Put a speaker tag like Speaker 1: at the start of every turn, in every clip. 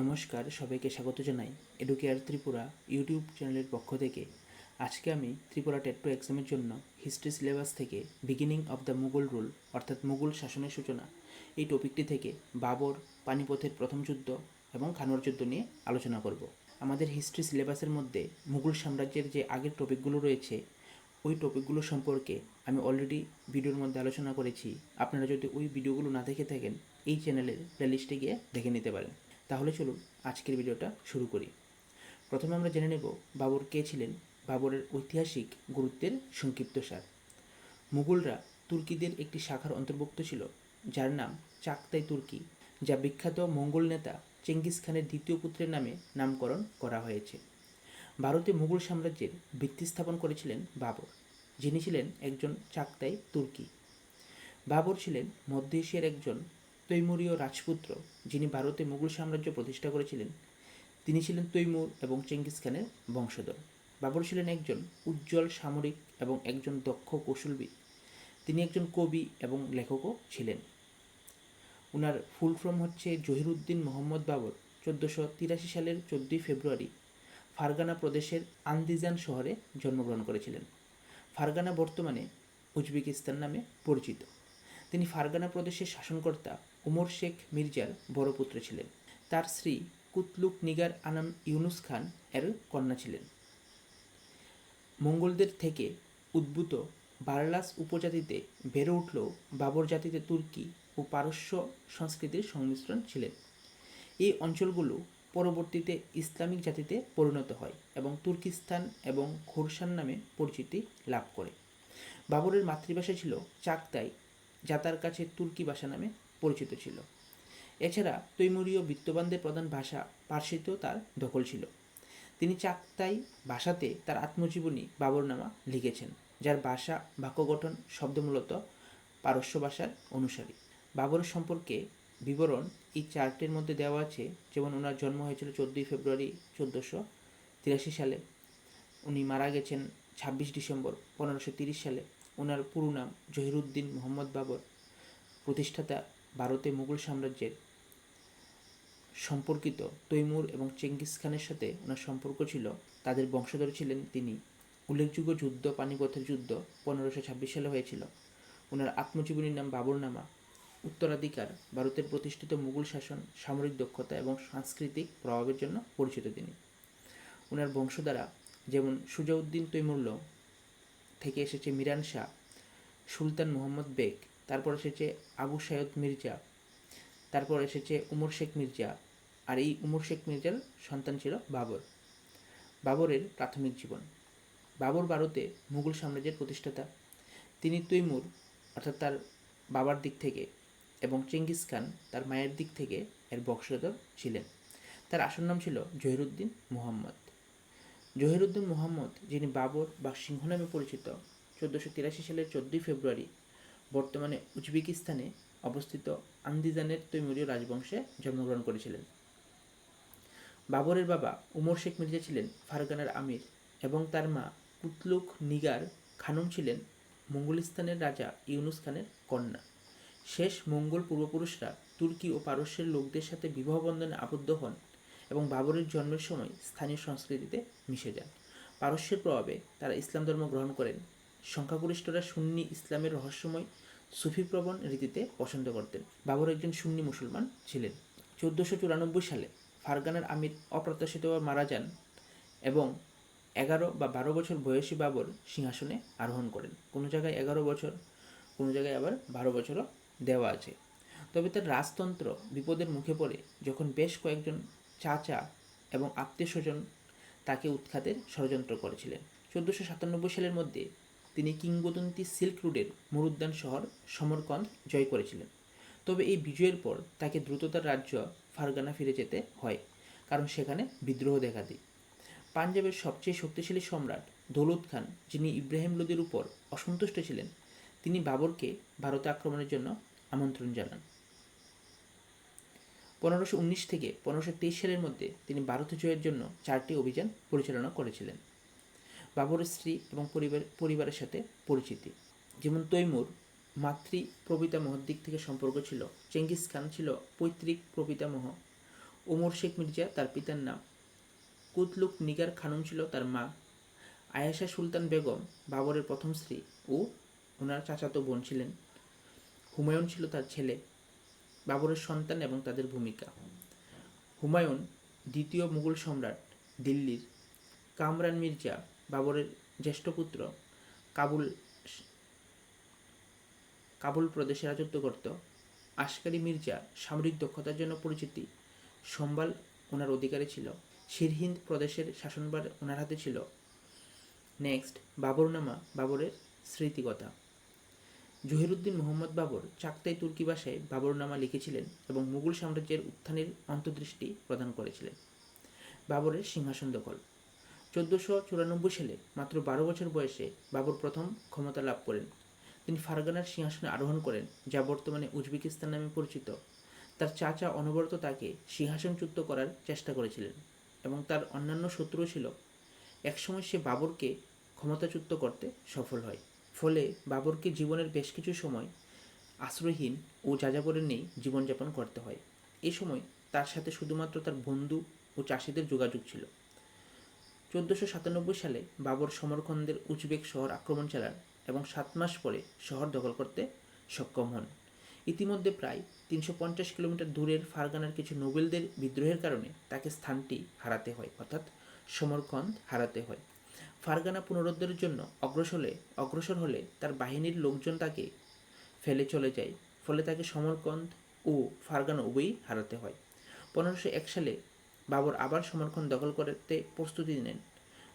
Speaker 1: নমস্কার, সবাইকে স্বাগত জানাই এডুকেয়ার ত্রিপুরা ইউটিউব চ্যানেলের পক্ষ থেকে। আজকে আমি ত্রিপুরা টেট্টো এক্সামের জন্য হিস্ট্রি সিলেবাস থেকে beginning of the Mughal rule অর্থাৎ মুঘল শাসনের সূচনা, এই টপিকটি থেকে বাবর, পানিপথের প্রথম যুদ্ধ এবং খানোয়ার যুদ্ধ নিয়ে আলোচনা করব। আমাদের হিস্ট্রি সিলেবাসের মধ্যে মুঘল সাম্রাজ্যের যে আগের টপিকগুলো রয়েছে, ওই টপিকগুলো সম্পর্কে আমি অলরেডি ভিডিওর মধ্যে আলোচনা করেছি। আপনারা যদি ওই ভিডিওগুলো না দেখে থাকেন, এই চ্যানেলের প্লেলিস্টে গিয়ে দেখে নিতে পারেন। তাহলে চলুন আজকের ভিডিওটা শুরু করি। প্রথমে আমরা জেনে নেব বাবর কে ছিলেন বাবরের ঐতিহাসিক গুরুত্বের সংক্ষিপ্তসার মুঘলরা তুর্কিদের একটি শাখার অন্তর্ভুক্ত ছিল, যার নাম চাকতাই তুর্কি, যা বিখ্যাত মঙ্গল নেতা চেঙ্গিস খানের দ্বিতীয় পুত্রের নামে নামকরণ করা হয়েছে। ভারতে মুঘল সাম্রাজ্যের ভিত্তি স্থাপন করেছিলেন বাবর, যিনি ছিলেন একজন চাকতাই তুর্কি। বাবর ছিলেন মধ্য এশিয়ার একজন তৈমুরীয় রাজপুত্র, যিনি ভারতে মুঘল সাম্রাজ্য প্রতিষ্ঠা করেছিলেন, তিনি ছিলেন তৈমুর এবং চেঙ্গিস খানের বংশধর। বাবর ছিলেন একজন উজ্জ্বল, সামরিক এবং একজন দক্ষ কৌশলবিদ। তিনি একজন কবি এবং লেখকও ছিলেন। ওনার ফুল ফর্ম হচ্ছে জহিরুদ্দিন মোহাম্মদ বাবর, চোদ্দোশো তিরাশি সালের চোদ্দোই ফেব্রুয়ারি ফারগানা প্রদেশের আন্দিজান শহরে জন্মগ্রহণ করেছিলেন। ফারগানা বর্তমানে উজবেকিস্তান নামে পরিচিত। তিনি ফারগানা প্রদেশের শাসনকর্তা উমর শেখ মির্জার বড় পুত্র ছিলেন। তার স্ত্রী কুতলুক নিগার আনাম ইউনুস খান এর কন্যা ছিলেন। মঙ্গলদের থেকে উদ্ভূত বার্লাস উপজাতিতে বেড়ে উঠলেও বাবর জাতিতে তুর্কি ও পারস্য সংস্কৃতির সংমিশ্রণ ছিলেন। এই অঞ্চলগুলো পরবর্তীতে ইসলামিক জাতিতে পরিণত হয় এবং তুর্কিস্তান এবং খোরসান নামে পরিচিতি লাভ করে। বাবরের মাতৃভাষা ছিল চাকতাই, যা তার কাছে তুর্কি ভাষা নামে পরিচিত ছিল। এছাড়া তৈমুরীয় বিত্তবানদের প্রধান ভাষা পার্সিতেও তার দখল ছিল। তিনি চাকতাই ভাষাতে তার আত্মজীবনী বাবরনামা লিখেছেন, যার ভাষা বাক্য গঠন শব্দ মূলত পারস্য ভাষার অনুসারী। বাবর সম্পর্কে বিবরণ এই চার্টের মধ্যে দেওয়া আছে, যেমন ওনার জন্ম হয়েছিল চোদ্দোই ফেব্রুয়ারি চোদ্দোশো তিরাশি সালে, উনি মারা গেছেন ছাব্বিশ ডিসেম্বর পনেরোশো তিরিশ সালে। ওনার পুরো নাম জহিরুদ্দিন মোহাম্মদ বাবর। প্রতিষ্ঠাতা ভারতে মুঘল সাম্রাজ্যের সম্পর্কিত তৈমুর এবং চেঙ্গিস খানের সাথে ওনার সম্পর্ক ছিল। তাদের বংশধর ছিলেন তিনি। উল্লেখযোগ্য যুদ্ধ, পানিপথের যুদ্ধ পনেরোশো ছাব্বিশ সালে হয়েছিল। ওনার আত্মজীবনীর নাম বাবরনামা উত্তরাধিকার, ভারতের প্রতিষ্ঠিত মুঘল শাসন, সামরিক দক্ষতা এবং সাংস্কৃতিক প্রভাবের জন্য পরিচিত তিনি। ওনার বংশধারা যেমন সুজাউদ্দিন তৈমুল্য থেকে এসেছে মিরান শাহ, সুলতান মোহাম্মদ বেগ তারপর এসেছে আবু সায়দ মির্জা, তারপর এসেছে উমর শেখ মির্জা, আর এই উমর শেখ মির্জার সন্তান ছিল বাবর। বাবরের প্রাথমিক জীবন। বাবর ভারতে মুঘল সাম্রাজ্যের প্রতিষ্ঠাতা। তিনি তৈমুর, অর্থাৎ তার বাবার দিক থেকে এবং চেঙ্গিস খান তার মায়ের দিক থেকে এর বংশধর ছিলেন। তার আসল নাম ছিল জহিরুদ্দিন মুহাম্মদ। জহিরুদ্দিন মুহাম্মদ, যিনি বাবর বা সিংহ নামে পরিচিত, চোদ্দোশো তিরাশি সালের চোদ্দোই ফেব্রুয়ারি বর্তমানে উজবেকিস্তানে অবস্থিত আন্দিজানের তৈমুরীয় রাজবংশে জন্মগ্রহণ করেছিলেন। বাবরের বাবা উমর শেখ মির্জা ছিলেন ফারগানার আমির এবং তার মা কুতলুক নিগার খানম ছিলেন মঙ্গলিস্তানের রাজা ইউনুস খানের কন্যা। শেষ মঙ্গল পূর্বপুরুষরা তুর্কি ও পারস্যের লোকদের সাথে বিবাহ বন্ধনে আবদ্ধ হন এবং বাবরের জন্মের সময় স্থানীয় সংস্কৃতিতে মিশে যান। পারস্যের প্রভাবে তারা ইসলাম ধর্ম গ্রহণ করেন। সংখ্যাগরিষ্ঠরা সুন্নি ইসলামের রহস্যময় সুফিপ্রবণ রীতিতে পছন্দ করতেন। বাবর একজন সুন্নি মুসলমান ছিলেন। চোদ্দোশো চুরানব্বই সালে ফারগানার আমির অপ্রত্যাশিতভাবে মারা যান এবং এগারো বা বারো বছর বয়সী বাবর সিংহাসনে আরোহণ করেন। কোনো জায়গায় এগারো বছর, কোনো জায়গায় আবার বারো বছরও দেওয়া আছে। তবে তার রাজতন্ত্র বিপদের মুখে পড়ে যখন বেশ কয়েকজন চাচা এবং আত্মীয় স্বজন তাকে উৎখাতের ষড়যন্ত্র করেছিলেন। চোদ্দোশো সাতানব্বই সালের মধ্যে তিনি কিংবদন্তি সিল্ক রুডের মরুদ্যান শহর সমরকন্দ জয় করেছিলেন। তবে এই বিজয়ের পর তাকে দ্রুততার রাজ্য ফারগানা ফিরে যেতে হয়, কারণ সেখানে বিদ্রোহ দেখা দেয়। পাঞ্জাবের সবচেয়ে শক্তিশালী সম্রাট দৌলত খান, যিনি ইব্রাহিম লোদির উপর অসন্তুষ্ট ছিলেন, তিনি বাবরকে ভারতে আক্রমণের জন্য আমন্ত্রণ জানান। পনেরোশো উনিশ থেকে পনেরোশো তেইশ সালের মধ্যে তিনি ভারত জয়ের জন্য চারটি অভিযান পরিচালনা করেছিলেন। বাবরের স্ত্রী এবং পরিবার পরিবারের সাথে পরিচিতি। যেমন তৈমুর, মাতৃ প্রপিতামহর দিক থেকে সম্পর্ক ছিল। চেঙ্গিস খান ছিল পৈতৃক প্রপিতামহ ওমর শেখ মির্জা তার পিতার নাম। কুতলুক নিগার খানম ছিল তার মা। আয়েশা সুলতান বেগম বাবরের প্রথম স্ত্রী ও ওনার চাচাতো বোন ছিলেন। হুমায়ুন ছিল তার ছেলে। বাবরের সন্তান এবং তাদের ভূমিকা। হুমায়ুন দ্বিতীয় মুঘল সম্রাট দিল্লির কামরান মির্জা বাবরের জ্যেষ্ঠ পুত্র কাবুল কাবুল প্রদেশে রাজত্ব করত। আশকারি মির্জা সামরিক দক্ষতার জন্য পরিচিতি। সম্বাল ওনার অধিকারে ছিল। সিরহিন্দ প্রদেশের শাসনভার ওনার হাতে ছিল। নেক্সট, বাবরনামা, বাবরের স্মৃতিকথা। জহিরুদ্দিন মোহাম্মদ বাবর চাকতাই তুর্কি ভাষায় বাবরনামা লিখেছিলেন এবং মুঘল সাম্রাজ্যের উত্থানের অন্তর্দৃষ্টি প্রদান করেছিলেন। বাবরের সিংহাসন দখল। চোদ্দোশো চুরানব্বই সালে মাত্র বারো বছর বয়সে বাবর প্রথম ক্ষমতা লাভ করেন। তিনি ফারগানার সিংহাসনে আরোহণ করেন, যা বর্তমানে উজবেকিস্তান নামে পরিচিত। তার চাচা অনবরত তাকে সিংহাসনচ্যুত করার চেষ্টা করেছিলেন এবং তার অন্যান্য শত্রু ছিল। একসময় সে বাবরকে ক্ষমতাচ্যুত করতে সফল হয়। ফলে বাবরকে জীবনের বেশ কিছু সময় আশ্রয়হীন ও যাযাবরের নেই জীবনযাপন করতে হয়। এ সময় তার সাথে শুধুমাত্র তার বন্ধু ও চাষিদের যোগাযোগ ছিল। চোদ্দোশো সাতানব্বই সালে বাবর সমরখন্দের উজবেক শহর আক্রমণ চালান এবং সাত মাস পরে শহর দখল করতে সক্ষম হন। ইতিমধ্যে প্রায় তিনশো পঞ্চাশ কিলোমিটার দূরের ফারগানার কিছু নোবেলদের বিদ্রোহের কারণে তাকে স্থানটি হারাতে হয়, অর্থাৎ সমরকন্দ হারাতে হয়। ফারগানা পুনরুদ্ধারের জন্য অগ্রসর অগ্রসর হলে তার বাহিনীর লোকজন তাকে ফেলে চলে যায়, ফলে তাকে সমরকন্দ ও ফারগানা উভয়ই হারাতে হয়। পনেরোশো এক সালে বাবর আবার সমরকন্দ দখল করতে প্রস্তুতি নেন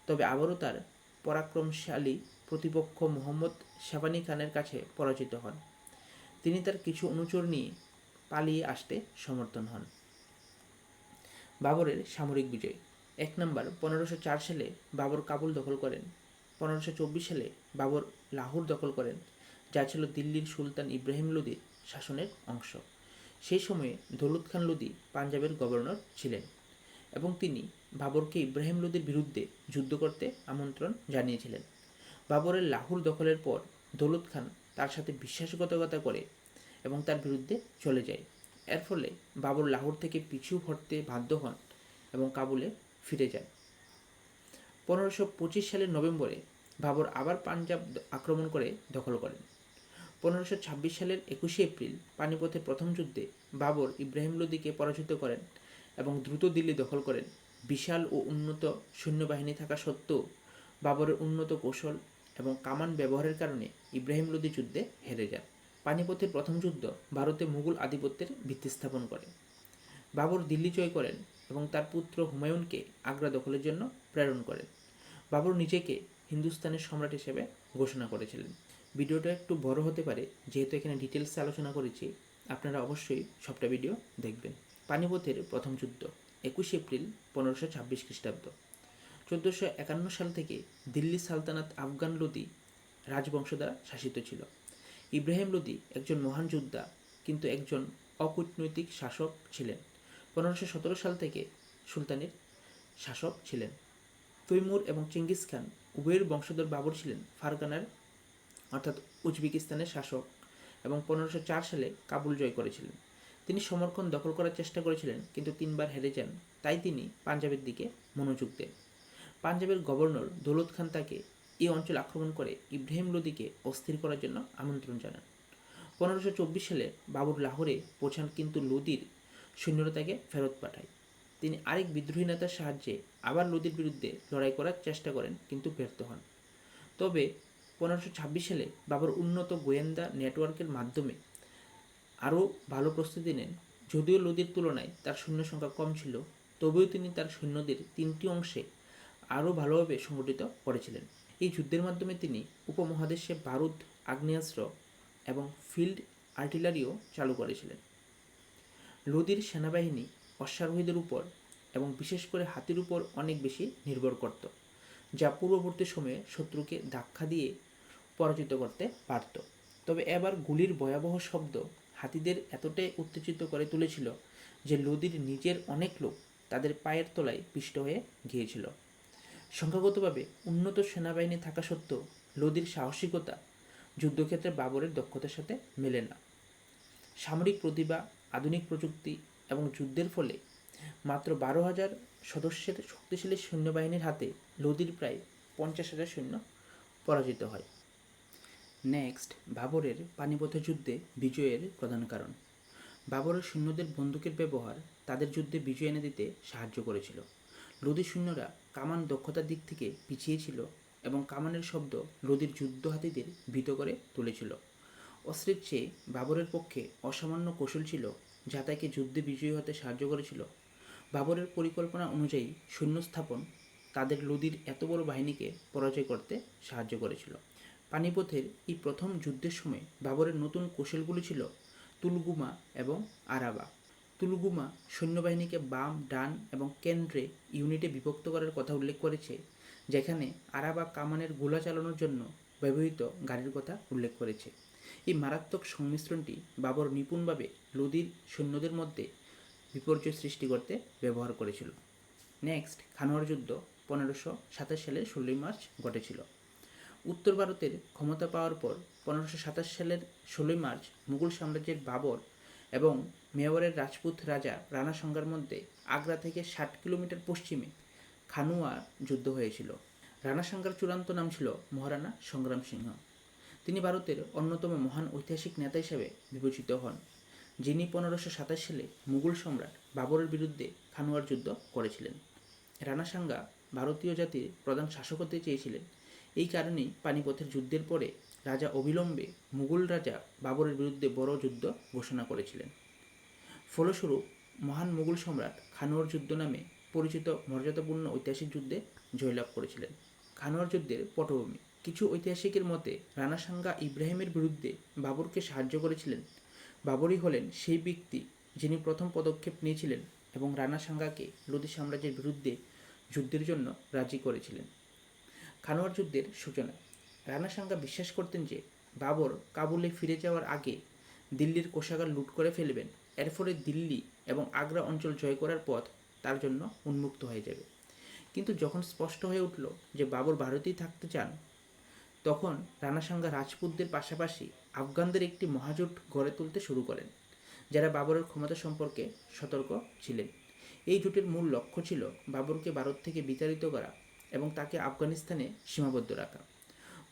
Speaker 1: তবে আবারও তার পরাক্রমশালী প্রতিপক্ষ মোহাম্মদ শাবানি খানের কাছে পরাজিত হন। তিনি তার কিছু অনুচর নিয়ে পালিয়ে আসতে সমর্থন হন। বাবরের সামরিক বিজয়। এক নম্বর, পনেরোশো চার সালে বাবর কাবুল দখল করেন। পনেরোশো চব্বিশ সালে বাবর লাহোর দখল করেন, যা ছিল দিল্লির সুলতান ইব্রাহিম লোদির শাসনের অংশ। সেই সময়ে দৌলত খান লোদি পাঞ্জাবের গভর্নর ছিলেন। এবং তিনি বাবরকে ইব্রাহিম লোদির বিরুদ্ধে যুদ্ধ করতে আমন্ত্রণ জানিয়েছিলেন। বাবরের লাহোর দখলের পর দৌলত খান তার সাথে বিশ্বাসঘাতকতা করে এবং তার বিরুদ্ধে চলে যায়। এর ফলে বাবর লাহোর থেকে পিছু হটতে বাধ্য হন এবং কাবুলে ফিরে যান। পনেরোশো পঁচিশ সালের নভেম্বরে বাবর আবার পাঞ্জাব আক্রমণ করে দখল করেন। পনেরোশো ছাব্বিশ সালের একুশে এপ্রিল পানিপথের প্রথম যুদ্ধে বাবর ইব্রাহিম লোদিকে পরাজিত করেন এবং দ্রুত দিল্লি দখল করেন। বিশাল ও উন্নত সৈন্যবাহিনী থাকা সত্ত্বেও বাবরের উন্নত কৌশল এবং কামান ব্যবহারের কারণে ইব্রাহিম লোদি যুদ্ধে হেরে যান। পানিপথের প্রথম যুদ্ধ ভারতে মুঘল আধিপত্যের ভিত্তি স্থাপন করে। বাবর দিল্লি জয় করেন এবং তার পুত্র হুমায়ুনকে আগ্রা দখলের জন্য প্রেরণ করেন। বাবর নিজেকে হিন্দুস্তানের সম্রাট হিসেবে ঘোষণা করেছিলেন। ভিডিওটা একটু বড় হতে পারে, যেহেতু এখানে ডিটেলসে আলোচনা করেছি। আপনারা অবশ্যই সবটা ভিডিও দেখবেন। পানিপথের প্রথম যুদ্ধ, একুশে এপ্রিল পনেরোশো ছাব্বিশ খ্রিস্টাব্দ। চোদ্দোশো একান্ন সাল থেকে দিল্লি সালতানাত আফগান লোদি রাজবংশ দ্বারা শাসিত ছিল। ইব্রাহিম লোদি একজন মহান যোদ্ধা, কিন্তু একজন অকূটনৈতিক শাসক ছিলেন। পনেরোশো সতেরো সাল থেকে সুলতানের শাসক ছিলেন। তৈমুর এবং চেঙ্গিস খান উভয়ের বংশধর বাবর ছিলেন ফারগানার অর্থাৎ উজবেকিস্তানের শাসক, এবং পনেরোশো চার সালে কাবুল জয় করেছিলেন। তিনি সমরকন্দ দখল করার চেষ্টা করেছিলেন, কিন্তু তিনবার হেরে যান। তাই তিনি পাঞ্জাবের দিকে মনোযোগ দেন। পাঞ্জাবের গভর্নর দৌলত খান তাকে এই অঞ্চল আক্রমণ করে ইব্রাহিম লোদিকে অস্থির করার জন্য আমন্ত্রণ জানান। পনেরোশো চব্বিশ সালে বাবুর লাহোরে পৌঁছান কিন্তু লোদির সৈন্যরা তাকে ফেরত পাঠায়। তিনি আরেক বিদ্রোহী নেতার সাহায্যে আবার লোদির বিরুদ্ধে লড়াই করার চেষ্টা করেন, কিন্তু ব্যর্থ হন। তবে পনেরোশো ছাব্বিশ সালে বাবর উন্নত গোয়েন্দা নেটওয়ার্কের মাধ্যমে আরও ভালো প্রস্তুতি নেন। যদিও লোদির তুলনায় তার সৈন্য সংখ্যা কম ছিল, তবেও তিনি তার সৈন্যদের তিনটি অংশে আরও ভালোভাবে সংগঠিত করেছিলেন। এই যুদ্ধের মাধ্যমে তিনি উপমহাদেশে বারুদ, আগ্নেয়াস্ত্র এবং ফিল্ড আর্টিলারিও চালু করেছিলেন। লোদির সেনাবাহিনী অশ্বারোহীদের উপর এবং বিশেষ করে হাতির উপর অনেক বেশি নির্ভর করত, যা পূর্ববর্তী সময়ে শত্রুকে ধাক্কা দিয়ে পরাজিত করতে পারত। তবে এবার গুলির ভয়াবহ শব্দ হাতিদের এতটাই উত্তেজিত করে তুলেছিল যে লোদির নিজের অনেক লোক তাদের পায়ের তলায় পিষ্ট হয়ে গিয়েছিল। সংখ্যাগতভাবে উন্নত সেনাবাহিনী থাকা সত্ত্বেও লোদির সাহসিকতা যুদ্ধক্ষেত্রে বাবরের দক্ষতার সাথে মেলে না। সামরিক প্রতিভা, আধুনিক প্রযুক্তি এবং যুদ্ধের ফলে মাত্র বারো হাজার সদস্যের শক্তিশালী সৈন্যবাহিনীর হাতে লোদির প্রায় পঞ্চাশ হাজার সৈন্য পরাজিত হয়। নেক্সট বাবরের পানিপথের যুদ্ধে বিজয়ের প্রধান কারণ। বাবরের সৈন্যদের বন্দুকের ব্যবহার তাদের যুদ্ধে বিজয় এনে দিতে সাহায্য করেছিল। লোদি সৈন্যরা কামান দক্ষতার দিক থেকে পিছিয়ে ছিল এবং কামানের শব্দ লোদির যুদ্ধ হাতিদের ভীত করে তুলেছিল। অস্ত্রের চেয়ে বাবরের পক্ষে অসামান্য কৌশল ছিল যা তাকে যুদ্ধে বিজয়ী হতে সাহায্য করেছিল। বাবরের পরিকল্পনা অনুযায়ী সৈন্য স্থাপন তাদের লোদির এত বড় বাহিনীকে পরাজয় করতে সাহায্য করেছিল। পানিপথের এই প্রথম যুদ্ধের সময় বাবরের নতুন কৌশলগুলি ছিল তুলগুমা এবং আরাবা। তুলগুমা সৈন্যবাহিনীকে বাম, ডান এবং কেন্দ্রে ইউনিটে বিভক্ত করার কথা উল্লেখ করেছে, যেখানে আরাবা কামানের গোলা চালানোর জন্য ব্যবহৃত গাড়ির কথা উল্লেখ করেছে। এই মারাত্মক সংমিশ্রণটি বাবর নিপুণভাবে লোদির সৈন্যদের মধ্যে বিপর্যয় সৃষ্টি করতে ব্যবহার করেছিল। নেক্সট, খানোয়ার যুদ্ধ পনেরোশো সাতাশ সালের ষোলোই মার্চ ঘটেছিল। উত্তর ভারতের ক্ষমতা পাওয়ার পর পনেরোশো সাতাশ সালের ষোলোই মার্চ মুঘল সাম্রাজ্যের বাবর এবং মেওয়ারের রাজপুত রাজা রানা সংজ্ঞার মধ্যে আগ্রা থেকে ষাট কিলোমিটার পশ্চিমে খানুয়া যুদ্ধ হয়েছিল। রানা সংজ্ঞার চূড়ান্ত নাম ছিল মহারানা সংগ্রাম সিংহ। তিনি ভারতের অন্যতম মহান ঐতিহাসিক নেতা হিসেবে বিবেচিত হন, যিনি পনেরোশো সাতাশ সালে মুঘল সম্রাট বাবরের বিরুদ্ধে খানুয়ার যুদ্ধ করেছিলেন। রানা সাঙ্গা ভারতীয় জাতির প্রধান শাসক হতে চেয়েছিলেন এই কারণেই পানিপথের যুদ্ধের পরে রাজা অবিলম্বে মুঘল রাজা বাবরের বিরুদ্ধে বড় যুদ্ধ ঘোষণা করেছিলেন। ফলস্বরূপ, মহান মুঘল সম্রাট খানোয়ার যুদ্ধ নামে পরিচিত মর্যাদাপূর্ণ ঐতিহাসিক যুদ্ধে জয়লাভ করেছিলেন। খানোয়ার যুদ্ধের পটভূমি, কিছু ঐতিহাসিকের মতে রানা সাঙ্গা ইব্রাহিমের বিরুদ্ধে বাবরকে সাহায্য করেছিলেন। বাবরই হলেন সেই ব্যক্তি যিনি প্রথম পদক্ষেপ নিয়েছিলেন এবং রানা সাঙ্গাকে লোদি সাম্রাজ্যের বিরুদ্ধে যুদ্ধের জন্য রাজি করেছিলেন। খানোয়ার যুদ্ধের সূচনা। রানা সাঙ্গা বিশ্বাস করতেন যে, বাবর কাবুলে ফিরে যাওয়ার আগে দিল্লির কোষাগার লুট করে ফেলবেন। এর ফলে দিল্লি এবং আগ্রা অঞ্চল জয় করার পথ তার জন্য উন্মুক্ত হয়ে যাবে। কিন্তু যখন স্পষ্ট হয়ে উঠল যে বাবর ভারতেই থাকতে চান, তখন রানা সাঙ্গা রাজপুতদের পাশাপাশি আফগানদের একটি মহাজোট গড়ে তুলতে শুরু করেন, যারা বাবরের ক্ষমতা সম্পর্কে সতর্ক ছিলেন। এই জোটের মূল লক্ষ্য ছিল বাবরকে ভারত থেকে বিতাড়িত করা এবং তাকে আফগানিস্তানে সীমাবদ্ধ রাখা।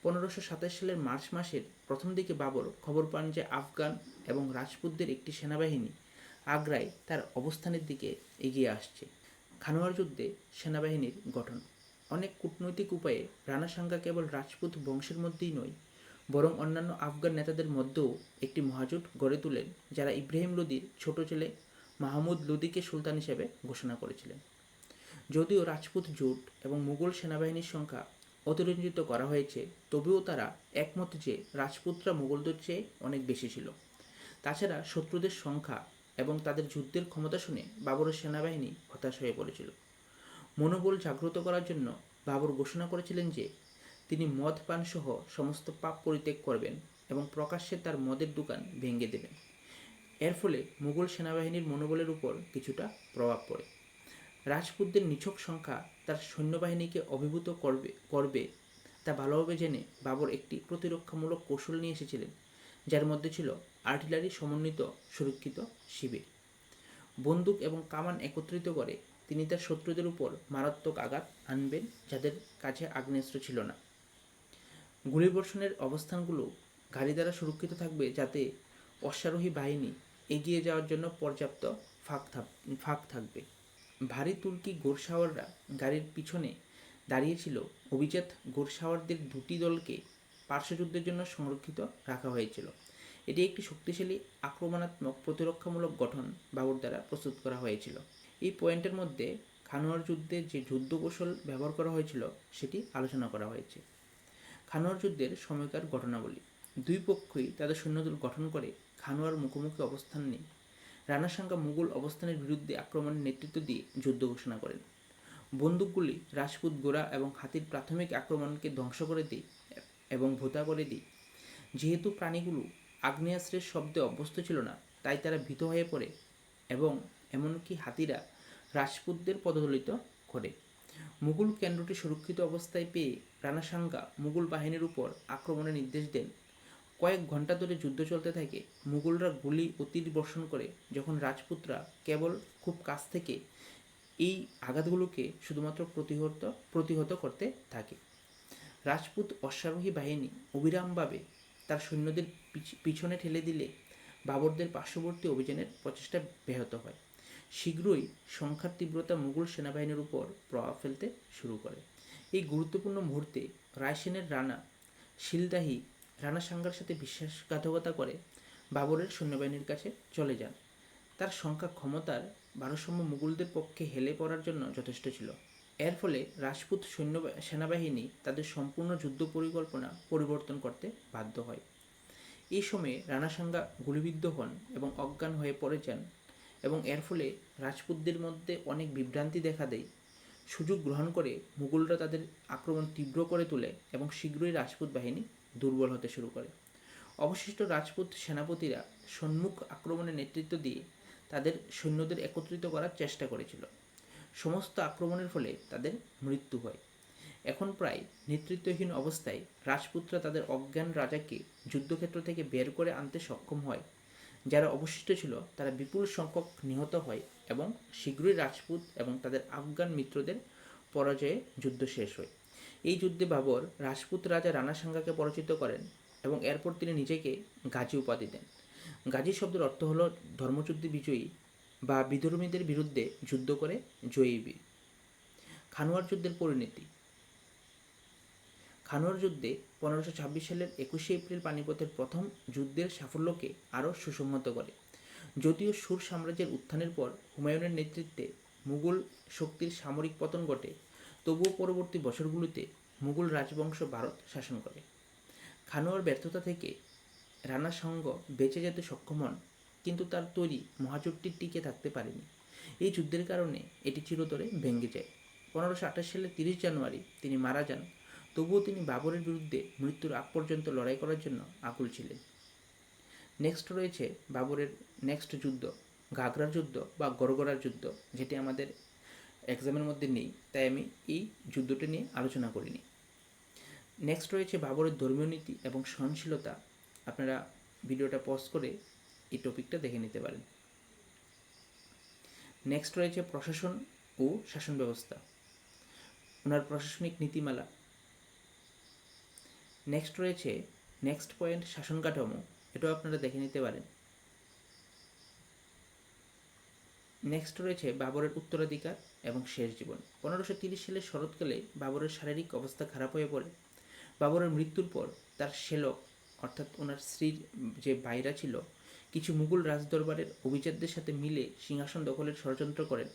Speaker 1: পনেরোশো সাতাশ সালের মার্চ মাসের প্রথম দিকে বাবর খবর পান যে আফগান এবং রাজপুতদের একটি সেনাবাহিনী আগ্রায় তার অবস্থানের দিকে এগিয়ে আসছে। খানোয়ার যুদ্ধে সেনাবাহিনীর গঠন। অনেক কূটনৈতিক উপায়ে রানা সাঙ্গা কেবল রাজপুত বংশের মধ্যেই নয়, বরং অন্যান্য আফগান নেতাদের মধ্যেও একটি মহাজোট গড়ে তোলেন, যারা ইব্রাহিম লোদির ছোট ছেলে মাহমুদ লোদিকে সুলতান হিসেবে ঘোষণা করেছিলেন। যদিও রাজপুত জোট এবং মুঘল সেনাবাহিনীর সংখ্যা অতিরঞ্জিত করা হয়েছে, তবুও তারা একমত যে রাজপুতরা মুঘলদের চেয়ে অনেক বেশি ছিল। তাছাড়া শত্রুদের সংখ্যা এবং তাদের যুদ্ধের ক্ষমতা শুনে বাবরের সেনাবাহিনী হতাশ হয়ে পড়েছিল। মনোবল জাগ্রত করার জন্য বাবর ঘোষণা করেছিলেন যে, তিনি মদ পান সহ সমস্ত পাপ পরিত্যাগ করবেন এবং প্রকাশ্যে তার মদের দোকান ভেঙে দেবেন। এর ফলে মুঘল সেনাবাহিনীর মনোবলের উপর কিছুটা প্রভাব পড়ে। রাজপুতদের নিছক সংখ্যা তার সৈন্যবাহিনীকে অভিভূত করবে করবে। তা ভালোভাবে জেনে বাবর একটি প্রতিরক্ষামূলক কৌশল নিয়ে এসেছিলেন, যার মধ্যে ছিল আর্টিলারি সমন্বিত সুরক্ষিত শিবির। বন্দুক এবং কামান একত্রিত করে তিনি তার শত্রুদের উপর মারাত্মক আঘাত আনবেন, যাদের কাছে আগ্নেয়াস্ত্র ছিল না। গুলিবর্ষণের অবস্থানগুলো গাড়ি দ্বারা সুরক্ষিত থাকবে যাতে অশ্বারোহী বাহিনী এগিয়ে যাওয়ার জন্য পর্যাপ্ত ফাঁক থাক ফাঁক থাকবে। ভারী তুর্কি গোরসাওয়াররা গাড়ির পিছনে দাঁড়িয়েছিল। অভিজাত গোরসাওয়ারদের দুটি দলকে পার্শ্বযুদ্ধের জন্য সংরক্ষিত রাখা হয়েছিল। এটি একটি শক্তিশালী, আক্রমণাত্মক, প্রতিরক্ষামূলক গঠন বাবুর দ্বারা প্রস্তুত করা হয়েছিল। এই পয়েন্টের মধ্যে খানোয়ার যুদ্ধে যে যুদ্ধ কৌশল ব্যবহার করা হয়েছিল, সেটি আলোচনা করা হয়েছে। খানোয়ার যুদ্ধের সময়কার ঘটনাবলী। দুই পক্ষই তাদের সৈন্যদল গঠন করে খানোয়ার মুখোমুখি অবস্থান নেই রানা সাঙ্গা মুঘল অবস্থানের বিরুদ্ধে আক্রমণের নেতৃত্ব দিয়ে যুদ্ধ ঘোষণা করেন। বন্দুকগুলি রাজপুত গোড়া এবং হাতির প্রাথমিক আক্রমণকে ধ্বংস করে দেয় এবং ভোতা করে দেয়। যেহেতু প্রাণীগুলো আগ্নেয়াস্ত্রের শব্দে অভ্যস্ত ছিল না, তাই তারা ভীত হয়ে পড়ে এবং এমনকি হাতিরা রাজপুতদের পদদলিত করে। মুঘল কেন্দ্রটি সুরক্ষিত অবস্থায় পেয়ে রানা সাঙ্গা মুঘল বাহিনীর উপর আক্রমণের নির্দেশ দেন কয়েক ঘণ্টা ধরে যুদ্ধ চলতে থাকে, মুঘলরা গুলি তীর বর্ষণ করে যখন রাজপুতরা কেবল খুব কাছ থেকে এই আঘাতগুলোকে শুধুমাত্র প্রতিহত প্রতিহত করতে থাকে। রাজপুত অশ্বারোহী বাহিনী অবিরামভাবে তার সৈন্যদের পিছ- পিছনে ঠেলে দিলে বাবরদের পার্শ্ববর্তী অভিযানের প্রচেষ্টা ব্যাহত হয়। শীঘ্রই সংখ্যার তীব্রতা মুঘল সেনাবাহিনীর উপর প্রভাব ফেলতে শুরু করে। এই গুরুত্বপূর্ণ মুহূর্তে রায়সেনের রানা শিলদাহি রানা সাঙ্গার সাথে বিশ্বাসঘাতকতা করে বাবরের সৈন্যবাহিনীর কাছে চলে যান। তার সংখ্যা ক্ষমতার ভারসাম্য মুঘলদের পক্ষে হেলে পড়ার জন্য যথেষ্ট ছিল। এর ফলে রাজপুত সৈন্য সেনাবাহিনী তাদের সম্পূর্ণ যুদ্ধ পরিকল্পনা পরিবর্তন করতে বাধ্য হয়। এই সময়ে রানাসাঙ্গা গুলিবিদ্ধ হন এবং অজ্ঞান হয়ে পড়ে যান এবং এর ফলে রাজপুতদের মধ্যে অনেক বিভ্রান্তি দেখা দেয়। সুযোগ গ্রহণ করে মুঘলরা তাদের আক্রমণ তীব্র করে তোলে এবং শীঘ্রই রাজপুত বাহিনী দুর্বল হতে শুরু করে। অবশিষ্ট রাজপুত সেনাপতিরা সম্মুখ আক্রমণের নেতৃত্ব দিয়ে তাদের সৈন্যদের একত্রিত করার চেষ্টা করেছিল। সমস্ত আক্রমণের ফলে তাদের মৃত্যু হয়। এখন প্রায় নেতৃত্বহীন অবস্থায় রাজপুতরা তাদের অজ্ঞান রাজাকে যুদ্ধক্ষেত্র থেকে বের করে আনতে সক্ষম হয়, যারা অবশিষ্ট ছিল তারা বিপুল সংখ্যক নিহত হয় এবং শীঘ্রই রাজপুত এবং তাদের আফগান মিত্রদের পরাজয়ে যুদ্ধ শেষ হয়। এই যুদ্ধে বাবর রাজপুত রাজা রানা সাঙ্গাকে পরাজিত করেন এবং এরপর তিনি নিজেকে গাজী উপাধি দেন। গাজী শব্দের অর্থ হলো ধর্মযুদ্ধে বিজয়ী বা বিধর্মীদের বিরুদ্ধে যুদ্ধ করে জয়ী বীর খানোয়ার যুদ্ধের পরিণতি। খানোয়ার যুদ্ধে পনেরোশো ছাব্বিশ সালের একুশে এপ্রিল পানিপথের প্রথম যুদ্ধের সাফল্যকে আরও সুসংহত করে। যদিও সুর সাম্রাজ্যের উত্থানের পর হুমায়ুনের নেতৃত্বে মুঘল শক্তির সামরিক পতন ঘটে তবুও পরবর্তী বছরগুলিতে মুঘল রাজবংশ ভারত শাসন করে। খানোয়ার ব্যর্থতা থেকে রানা সঙ্গ বেঁচে যেতে সক্ষম হন, কিন্তু তার তৈরি মহাজোটটি টিকে থাকতে পারেনি। এই যুদ্ধের কারণে এটি চিরতরে ভেঙে যায়। পনেরোশো আঠাশ সালের তিরিশ জানুয়ারি তিনি মারা যান, তবুও তিনি বাবরের বিরুদ্ধে মৃত্যুর আগ পর্যন্ত লড়াই করার জন্য আকুল ছিলেন। নেক্সট রয়েছে বাবরের নেক্সট যুদ্ধ ঘাগরার যুদ্ধ বা গড়গড়ার যুদ্ধ, যেটি আমাদের এক্সামের মধ্যে নেই, তাই আমি এই যুদ্ধটি নিয়ে আলোচনা করিনি। নেক্সট রয়েছে বাবরের ধর্মীয় নীতি এবং সহনশীলতা। আপনারা ভিডিওটা পজ করে এই টপিকটা দেখে নিতে পারেন। নেক্সট রয়েছে প্রশাসন ও শাসন ব্যবস্থা। ওনার প্রশাসনিক নীতিমালা। নেক্সট রয়েছে নেক্সট পয়েন্ট শাসন কাঠামো। এটাও আপনারা দেখে নিতে পারেন। নেক্সট রয়েছে বাবরের উত্তরাধিকার। এবং শেষ জীবন। পনেরোশো তিরিশ সালের শরৎকালে বাবরের শারীরিক অবস্থা খারাপ হয়ে পড়ে। বাবরের মৃত্যুর পর তার শেলক, অর্থাৎ ওনার স্ত্রীর যে বাইরা ছিল, কিছু মুঘল রাজদরবারের অভিজাতদের সাথে মিলে সিংহাসন দখলের ষড়যন্ত্র করেন।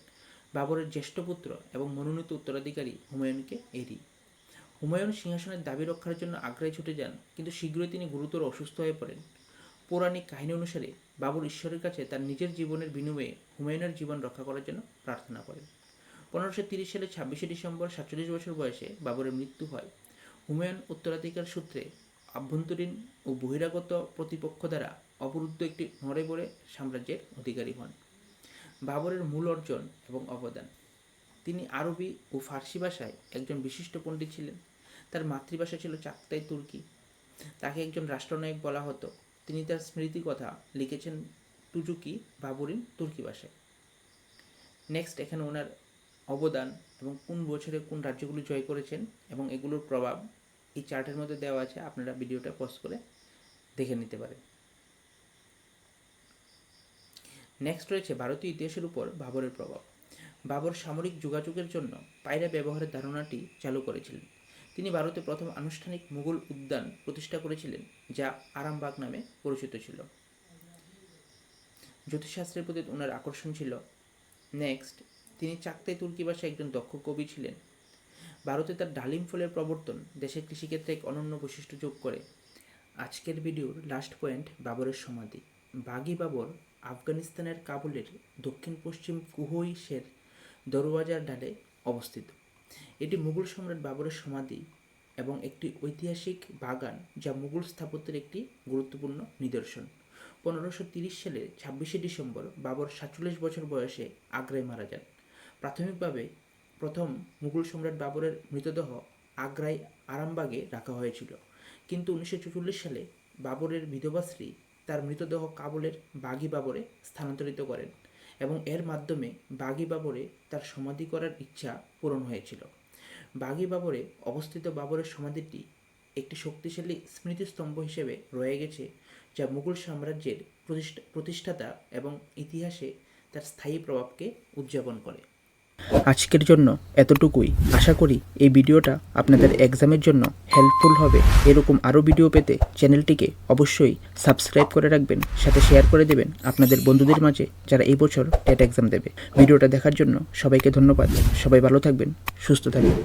Speaker 1: বাবরের জ্যেষ্ঠ পুত্র এবং মনোনীত উত্তরাধিকারী হুমায়ুনকে এড়ি। হুমায়ুন সিংহাসনের দাবি রক্ষার জন্য আগ্রায় ছুটে যান, কিন্তু শীঘ্রই তিনি গুরুতর অসুস্থ হয়ে পড়েন। পৌরাণিক কাহিনী অনুসারে বাবর ঈশ্বরের কাছে তার নিজের জীবনের বিনিময়ে হুমায়ুনের জীবন রক্ষা করার জন্য প্রার্থনা করেন। পনেরোশো তিরিশ সালে ছাব্বিশে ডিসেম্বর সাতচল্লিশ বছর বয়সে বাবরের মৃত্যু হয়। হুমায়ুন উত্তরাধিকার সূত্রে আভ্যন্তরীণ ও বহিরাগত প্রতিপক্ষ দ্বারা অবরুদ্ধ একটি নড়ে বড়ে সাম্রাজ্যের অধিকারী হন। বাবরের মূল অর্জন এবং অবদান। তিনি আরবি ও ফার্সি ভাষায় একজন বিশিষ্ট পণ্ডিত ছিলেন। তার মাতৃভাষা ছিল চাকতাই তুর্কি। তাকে একজন রাষ্ট্রনায়ক বলা হতো। তিনি তার স্মৃতি কথা লিখেছেন টুজুকি বাবরিন তুর্কি ভাষায়। নেক্সট এখানে ওনার অবদান এবং কোন বছরে কোন রাজ্যগুলি জয় করেছেন এবং এগুলোর প্রভাব এই চার্টের মধ্যে দেওয়া আছে, আপনারা ভিডিওটা পজ করে দেখে নিতে পারেন। নেক্সট রয়েছে ভারতীয় ইতিহাসের উপর বাবরের প্রভাব। বাবর সামরিক যোগাযোগের জন্য পায়রা ব্যবহারের ধারণাটি চালু করেছিলেন। তিনি ভারতে প্রথম আনুষ্ঠানিক মুঘল উদ্যান প্রতিষ্ঠা করেছিলেন, যা আরামবাগ নামে পরিচিত ছিল। জ্যোতিষশাস্ত্রের প্রতি ওনার আকর্ষণ ছিল। নেক্সট তিনি চাকতাই তুর্কি ভাষায় একজন দক্ষ কবি ছিলেন। ভারতে তার ডালিম ফলের প্রবর্তন দেশের কৃষিক্ষেত্রে এক অনন্য বৈশিষ্ট্য যোগ করে। আজকের ভিডিওর লাস্ট পয়েন্ট বাবরের সমাধি। বাগি বাবর আফগানিস্তানের কাবুলের দক্ষিণ পশ্চিম কুহইশের দরওয়াজার ডালে অবস্থিত। এটি মুঘল সম্রাট বাবরের সমাধি এবং একটি ঐতিহাসিক বাগান যা মুঘল স্থাপত্যের একটি গুরুত্বপূর্ণ নিদর্শন। পনেরোশো তিরিশ সালে ছাব্বিশে ডিসেম্বর বাবর সাতচল্লিশ বছর বয়সে আগ্রায় মারা যান। প্রাথমিকভাবে প্রথম মুঘল সম্রাট বাবরের মৃতদেহ আগ্রায় আরামবাগে রাখা হয়েছিল। কিন্তু উনিশশো চুয়াল্লিশ সালে বাবরের বিধবা স্ত্রী তার মৃতদেহ কাবুলের বাগি বাবরে স্থানান্তরিত করেন এবং এর মাধ্যমে বাগি বাবরে তার সমাধি করার ইচ্ছা পূরণ হয়েছিল। বাগি বাবরে অবস্থিত বাবরের সমাধিটি একটি শক্তিশালী স্মৃতিস্তম্ভ হিসেবে রয়ে গেছে, যা মুঘল সাম্রাজ্যের প্রতিষ্ঠা, প্রতিষ্ঠাতা এবং ইতিহাসে তার স্থায়ী প্রভাবকে উদযাপন করে। আজকের জন্য এতটুকুই। আশা করি এই ভিডিওটা আপনাদের এক্সামের জন্য হেল্পফুল হবে। এরকম আরও ভিডিও পেতে চ্যানেলটিকে অবশ্যই সাবস্ক্রাইব করে রাখবেন, সাথে শেয়ার করে দেবেন আপনাদের বন্ধুদের মাঝে যারা এই বছর টেট এক্সাম দেবে। ভিডিওটা দেখার জন্য সবাইকে ধন্যবাদ। সবাই ভালো থাকবেন, সুস্থ থাকবেন।